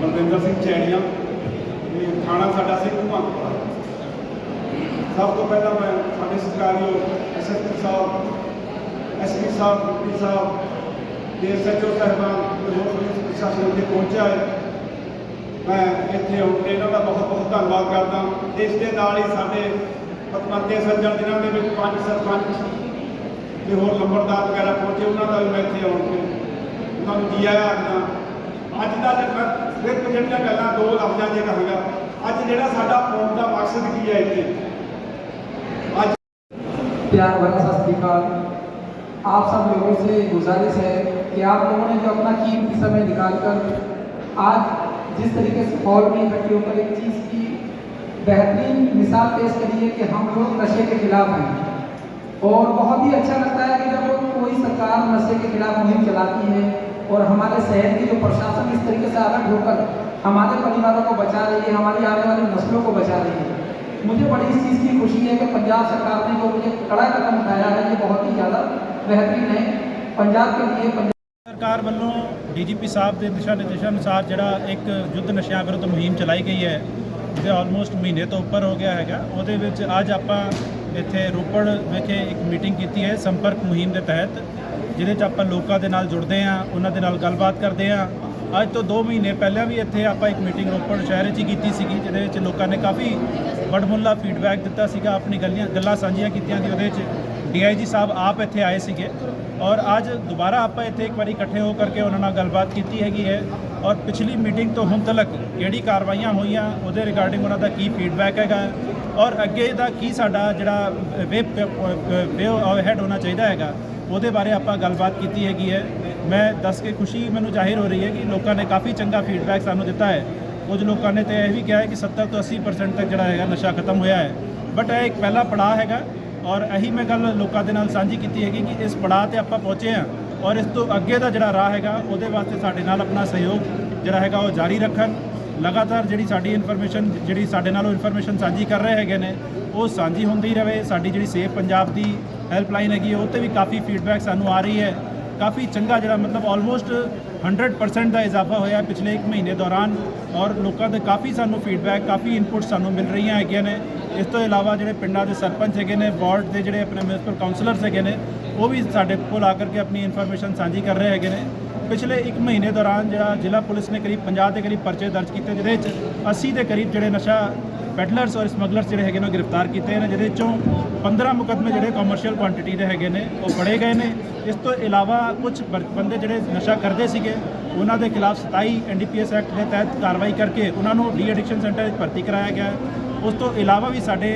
ਬਲਵਿੰਦਰ ਸਿੰਘ ਚੈੜੀਆਂ ਤੇ ਥਾਣਾ ਸਾਡਾ ਸਿੰਘ ਭਗਵਾਨ ਸਭ ਤੋਂ ਪਹਿਲਾਂ ਮੈਂ ਸਾਡੇ ਸਤਿਕਾਰਯੋਗ ਐਸਐਸਪੀ ਸਾਹਿਬ ਐਸਪੀ ਸਾਹਿਬ ਡਿਪਟੀ ਸਾਹਿਬ ਦੇ ਸੱਚੋ ਸਾਹਿਬਾਨ ਤੇ ਹੋਰ ਪੁਲਿਸ ਪ੍ਰਸ਼ਾਸਨ ਇੱਥੇ ਪਹੁੰਚਿਆ ਹੈ। ਮੈਂ ਇੱਥੇ ਆਉਣ ਇਹਨਾਂ ਦਾ ਬਹੁਤ ਬਹੁਤ ਧੰਨਵਾਦ ਕਰਦਾ ਇਸ ਦੇ ਨਾਲ ਹੀ ਸਾਡੇ ਪਤਵੰਤੇ ਸੱਜਣ ਜਿਨ੍ਹਾਂ ਦੇ ਵਿੱਚ ਪੰਜ ਸਰਪੰਚ ਤੇ ਹੋਰ ਲੰਬੜਦਾਰ ਵਗੈਰਾ ਪਹੁੰਚੇ, ਉਹਨਾਂ ਦਾ ਵੀ ਮੈਂ ਇੱਥੇ ਆਉਣ ਤੇ ਉਹਨਾਂ ਨੂੰ ਜੀ ਆਇਆਂ ਆਖਦਾ ਜਿਹੜਾ ਸਿਰਫ ਜਿਹੜੀਆਂ ਗੱਲਾਂ ਦੋ ਲਫ਼ਜ਼ਾਂ 'ਚ ਕਹਾਂਗਾ ਅੱਜ ਜਿਹੜਾ ਸਾਡਾ ਆਉਣ ਦਾ ਮਕਸਦ ਕੀ ਹੈ ਇੱਥੇ ਅੱਜ प्यार भरा सत श्रीकाल आप सब लोगों से गुजारिश है कि आप लोगों ने जो अपना कीमती समय निकालकर आज जिस तरीके से हॉल में इकट्ठे होकर एक चीज़ की बेहतरीन मिसाल पेश करी है कि हम लोग नशे के खिलाफ हैं और बहुत ही अच्छा लगता है कि जब कोई सरकार नशे के खिलाफ मुहिम चलाती है और हमारे शहर की जो प्रशासन इस तरीके से अलर्ट होकर हमारे परिवारों को बचा रही है हमारी आने वाली नस्लों को बचा रही है मुझे बड़ी इस चीज़ की खुशी है कि पंजाब सरकार ने जो ये कड़ा कदम उठाया है ये बहुत ही ज़्यादा बेहतरीन है पंजाब के लिए पंजाब ਸਰਕਾਰ ਵੱਲੋਂ ਡੀਜੀਪੀ ਸਾਹਿਬ ਦੇ ਦਿਸ਼ਾ ਨਿਰਦੇਸ਼ਾਂ ਅਨੁਸਾਰ ਜਿਹੜਾ ਇੱਕ ਯੁੱਧ ਨਸ਼ਿਆਂ ਵਿਰੁੱਧ ਮੁਹਿੰਮ ਚਲਾਈ ਗਈ ਹੈ ਜਿਹਦੇ ਆਲਮੋਸਟ ਮਹੀਨੇ ਤੋਂ ਉੱਪਰ ਹੋ ਗਿਆ ਹੈਗਾ ਉਹਦੇ ਵਿੱਚ ਅੱਜ ਆਪਾਂ ਇੱਥੇ ਰੋਪੜ ਵਿਖੇ ਇੱਕ ਮੀਟਿੰਗ ਕੀਤੀ ਹੈ ਸੰਪਰਕ ਮੁਹਿੰਮ ਦੇ ਤਹਿਤ ਜਿਹਦੇ 'ਚ ਆਪਾਂ ਲੋਕਾਂ ਦੇ ਨਾਲ ਜੁੜਦੇ ਹਾਂ ਉਹਨਾਂ ਦੇ ਨਾਲ ਗੱਲਬਾਤ ਕਰਦੇ ਹਾਂ ਅੱਜ ਤੋਂ 2 ਮਹੀਨੇ ਪਹਿਲਾਂ ਵੀ ਇੱਥੇ ਆਪਾਂ ਇੱਕ ਮੀਟਿੰਗ ਰੋਪੜ ਸ਼ਹਿਰ 'ਚ ਹੀ ਕੀਤੀ ਸੀਗੀ, ਜਿਹਦੇ ਵਿੱਚ ਲੋਕਾਂ ਨੇ ਕਾਫੀ ਵਡਮੁੱਲਾ ਫੀਡਬੈਕ ਦਿੱਤਾ ਸੀਗਾ, ਆਪਣੀ ਗੱਲਾਂ ਗੱਲਾਂ ਸਾਂਝੀਆਂ ਕੀਤੀਆਂ ਸੀ ਉਹਦੇ 'ਚ ਡੀਆਈਜੀ ਸਾਹਿਬ ਆਪ ਇੱਥੇ ਆਏ ਸੀਗੇ। ਔਰ ਅੱਜ ਦੁਬਾਰਾ ਆਪਾਂ ਇੱਥੇ ਇੱਕ ਵਾਰੀ ਇਕੱਠੇ ਹੋ ਕਰਕੇ ਉਹਨਾਂ ਨਾਲ ਗੱਲਬਾਤ ਕੀਤੀ ਹੈਗੀ ਹੈ। ਔਰ ਪਿਛਲੀ ਮੀਟਿੰਗ ਤੋਂ ਹੁਣ ਤੱਕ ਕਿਹੜੀ ਕਾਰਵਾਈਆਂ ਹੋਈਆਂ, ਉਹਦੇ ਰਿਗਾਰਡਿੰਗ ਉਹਨਾਂ ਦਾ ਕੀ ਫੀਡਬੈਕ ਹੈਗਾ ਔਰ ਅੱਗੇ ਦਾ ਕੀ ਸਾਡਾ ਜਿਹੜਾ ਵੇ ਵੇ ਹੈਡ ਹੋਣਾ ਚਾਹੀਦਾ ਹੈਗਾ, ਉਹਦੇ ਬਾਰੇ ਆਪਾਂ ਗੱਲਬਾਤ ਕੀਤੀ ਹੈਗੀ ਹੈ। ਮੈਂ ਦੱਸ ਕੇ ਖੁਸ਼ੀ ਮੈਨੂੰ ਜ਼ਾਹਿਰ ਹੋ ਰਹੀ ਹੈ ਕਿ ਲੋਕਾਂ ਨੇ ਕਾਫੀ ਚੰਗਾ ਫੀਡਬੈਕ ਸਾਨੂੰ ਦਿੱਤਾ ਹੈ। ਕੁਝ ਲੋਕਾਂ ਨੇ ਤੇ ਇਹ ਵੀ ਕਿਹਾ ਹੈ ਕਿ 70 ਤੋਂ 80% ਤੱਕ ਜਿਹੜਾ ਹੈਗਾ ਨਸ਼ਾ ਖਤਮ ਹੋਇਆ ਹੈ। ਬਟ ਇਹ ਇੱਕ ਪਹਿਲਾ ਪੜਾਅ ਹੈਗਾ ਔਰ ਇਹੀ ਮੈਂ ਗੱਲ ਲੋਕਾਂ ਦੇ ਨਾਲ ਸਾਂਝੀ ਕੀਤੀ ਹੈਗੀ ਕਿ ਇਸ ਪੜਾਅ ਤੇ ਆਪਾਂ ਪਹੁੰਚੇ ਹਾਂ ਔਰ ਇਸ ਤੋਂ ਅੱਗੇ ਦਾ ਜਿਹੜਾ ਰਾਹ ਹੈਗਾ, ਉਹਦੇ ਵਾਸਤੇ ਸਾਡੇ ਨਾਲ ਆਪਣਾ ਸਹਿਯੋਗ ਜਿਹੜਾ ਹੈਗਾ ਉਹ ਜਾਰੀ ਰੱਖਣ। ਲਗਾਤਾਰ ਜਿਹੜੀ ਸਾਡੀ ਇਨਫੋਰਮੇਸ਼ਨ, ਜਿਹੜੀ ਸਾਡੇ ਨਾਲ ਉਹ ਇਨਫੋਰਮੇਸ਼ਨ ਸਾਂਝੀ ਕਰ ਰਹੇ ਹੈਗੇ ਨੇ, ਉਹ ਸਾਂਝੀ ਹੁੰਦੀ ਰਹੇ ਸਾਡੀ ਜਿਹੜੀ ਸੇਫ ਪੰਜਾਬ ਦੀ ਹੈਲਪਲਾਈਨ ਹੈਗੀ, ਉਹ ਤੇ ਵੀ ਕਾਫੀ ਫੀਡਬੈਕ ਸਾਨੂੰ ਆ ਰਹੀ ਹੈ। ਕਾਫੀ ਚੰਗਾ ਜਿਹੜਾ ਮਤਲਬ ਆਲਮੋਸਟ 100% ਦਾ ਇਜ਼ਾਫਾ ਹੋਇਆ ਪਿਛਲੇ 1 ਮਹੀਨੇ ਦੌਰਾਨ, ਔਰ ਲੋਕਾਂ ਦੇ ਕਾਫੀ ਸਾਨੂੰ ਫੀਡਬੈਕ ਕਾਫੀ ਇਨਪੁਟ ਸਾਨੂੰ ਮਿਲ ਰਹੀਆਂ ਹੈਗੀਆਂ ਨੇ। ਇਸ ਤੋਂ ਇਲਾਵਾ ਜਿਹੜੇ ਪਿੰਡਾਂ ਦੇ ਸਰਪੰਚ ਹੈਗੇ ਨੇ, ਵਾਰਡ ਦੇ ਜਿਹੜੇ ਆਪਣੇ ਮਿਊਨਿਸਪਲ ਕਾਉਂਸਲਰਸ ਹੈਗੇ ਨੇ, ਉਹ ਵੀ ਸਾਡੇ ਕੋਲ ਆ ਕਰਕੇ ਆਪਣੀ ਇਨਫੋਰਮੇਸ਼ਨ ਸਾਂਝੀ ਕਰ ਰਹੇ ਹੈਗੇ ਨੇ। ਪਿਛਲੇ 1 ਮਹੀਨੇ ਦੌਰਾਨ ਜਿਹੜਾ ਜ਼ਿਲ੍ਹਾ ਪੁਲਿਸ ਨੇ ਕਰੀਬ 50 ਦੇ ਕਰੀਬ ਪਰਚੇ ਦਰਜ ਕੀਤੇ, ਜਿਹਦੇ ਵਿੱਚ 80 ਦੇ ਕਰੀਬ ਜਿਹੜੇ ਨਸ਼ਾ ਪੈਡਲਰਸ ਔਰ ਸਮਗਲਰਸ ਜਿਹੜੇ ਹੈਗੇ ਨੇ ਗ੍ਰਿਫਤਾਰ ਕੀਤੇ ਨੇ, ਜਿਹਦੇ ਚੋਂ 15 ਮੁਕੱਦਮੇ ਜਿਹੜੇ ਕਮਰਸ਼ੀਅਲ ਕੁਆਂਟੀਟੀ ਦੇ ਹੈਗੇ ਨੇ, ਉਹ ਫੜੇ ਗਏ ਨੇ। ਇਸ ਤੋਂ ਇਲਾਵਾ ਕੁਝ ਬੰਦੇ ਜਿਹੜੇ ਨਸ਼ਾ ਕਰਦੇ ਸੀਗੇ, ਉਹਨਾਂ ਦੇ ਖਿਲਾਫ 27 ਐਨਡੀਪੀਐਸ ਐਕਟ ਦੇ ਤਹਿਤ ਕਾਰਵਾਈ ਕਰਕੇ ਉਹਨਾਂ ਨੂੰ ਡੀ ਐਡਿਕਸ਼ਨ ਸੈਂਟਰ ਵਿੱਚ ਭਰਤੀ ਕਰਾਇਆ ਗਿਆ। ਉਸ ਤੋਂ ਇਲਾਵਾ ਵੀ ਸਾਡੇ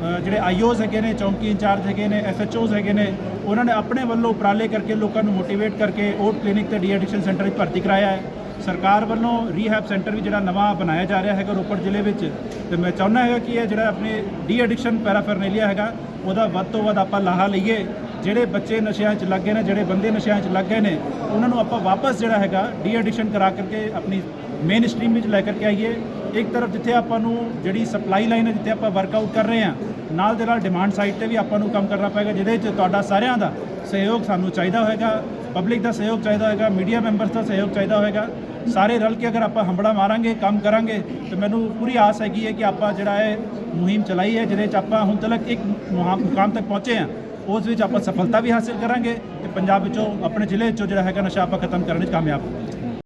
ਜਿਹੜੇ ਆਈਓਜ਼ ਹੈਗੇ ਨੇ, ਚੌਂਕੀ ਇੰਚਾਰਜ ਹੈਗੇ ਨੇ, ਐਸਐਚਓਜ਼ ਹੈਗੇ ਨੇ, ਉਹਨਾਂ ਨੇ ਆਪਣੇ ਵੱਲੋਂ ਉਪਰਾਲੇ ਕਰਕੇ ਲੋਕਾਂ ਨੂੰ ਮੋਟੀਵੇਟ ਕਰਕੇ ਓਟ ਕਲੀਨਿਕ ਤੇ ਡੀ ਐਡਿਕਸ਼ਨ ਸੈਂਟਰ ਵਿੱਚ ਭਰਤੀ ਕਰਾਇਆ ਹੈ। ਸਰਕਾਰ ਵੱਲੋਂ ਰੀਹੈਬ ਸੈਂਟਰ ਵੀ ਜਿਹੜਾ ਨਵਾਂ ਬਣਾਇਆ ਜਾ ਰਿਹਾ ਹੈਗਾ ਰੋਪੜ ਜ਼ਿਲ੍ਹੇ ਵਿੱਚ। ਤੇ ਮੈਂ ਚਾਹੁੰਦਾ ਹੈਗਾ ਕਿ ਇਹ ਜਿਹੜਾ ਆਪਣੇ ਡੀ ਐਡਿਕਸ਼ਨ ਪੈਰਾਫਰਨੇਲੀਆ ਹੈਗਾ, ਉਹਦਾ ਵੱਧ ਤੋਂ ਵੱਧ ਆਪਾਂ ਲਾਹਾ ਲਈਏ। ਜਿਹੜੇ ਬੱਚੇ ਨਸ਼ਿਆਂ 'ਚ ਲੱਗੇ ਨੇ, ਜਿਹੜੇ ਬੰਦੇ ਨਸ਼ਿਆਂ 'ਚ ਲੱਗ ਗਏ ਨੇ, ਉਹਨਾਂ ਨੂੰ ਆਪਾਂ ਵਾਪਸ ਜਿਹੜਾ ਹੈਗਾ ਡੀ ਐਡਿਕਸ਼ਨ ਕਰਾ ਕਰਕੇ ਆਪਣੀ ਮੇਨ ਸਟਰੀਮ ਵਿੱਚ ਲੈ ਕਰਕੇ ਆਈਏ। ਇੱਕ ਤਰਫ ਜਿੱਥੇ ਆਪਾਂ ਨੂੰ ਜਿਹੜੀ ਸਪਲਾਈ ਲਾਈਨ ਹੈ, ਜਿੱਥੇ ਆਪਾਂ ਵਰਕਆਊਟ ਕਰ ਰਹੇ ਹਾਂ, ਨਾਲ ਦੇ ਨਾਲ ਡਿਮਾਂਡ ਸਾਈਡ ਤੇ ਵੀ ਆਪਾਂ ਨੂੰ ਕੰਮ ਕਰਨਾ ਪਏਗਾ, ਜਿਹਦੇ 'ਚ ਤੁਹਾਡਾ ਸਾਰਿਆਂ ਦਾ ਸਹਿਯੋਗ ਸਾਨੂੰ ਚਾਹੀਦਾ ਹੋਏਗਾ ਪਬਲਿਕ ਦਾ ਸਹਿਯੋਗ ਚਾਹੀਦਾ ਹੋਏਗਾ ਮੀਡੀਆ ਮੈਂਬਰਸ ਦਾ ਸਹਿਯੋਗ ਚਾਹੀਦਾ ਹੋਏਗਾ। ਸਾਰੇ ਰਲ ਕੇ ਅਗਰ ਆਪਾਂ ਹੰਬੜਾ ਮਾਰਾਂਗੇ, ਕੰਮ ਕਰਾਂਗੇ, ਤੇ ਮੈਨੂੰ ਪੂਰੀ ਆਸ ਹੈਗੀ ਹੈ ਕਿ ਆਪਾਂ ਜਿਹੜਾ ਹੈ ਮੁਹਿੰਮ ਚਲਾਈ ਹੈ, ਜਿਹਦੇ 'ਚ ਆਪਾਂ ਹੁਣ ਤੱਕ ਇੱਕ ਮੁਹਾ- ਮੁਕਾਮ ਤੱਕ ਪਹੁੰਚੇ ਹਾਂ। ਉਸ ਵਿੱਚ ਆਪਾਂ ਸਫਲਤਾ ਵੀ ਹਾਸਿਲ ਕਰਾਂਗੇ ਤੇ ਪੰਜਾਬ ਵਿੱਚੋਂ ਆਪਣੇ ਜ਼ਿਲ੍ਹੇ ਵਿੱਚੋਂ ਜਿਹੜਾ ਹੈਗਾ ਨਸ਼ਾ ਆਪਾਂ ਖਤਮ ਕਰਨ ਵਿੱਚ ਕਾਮਯਾਬ ਹੋਵਾਂਗੇ।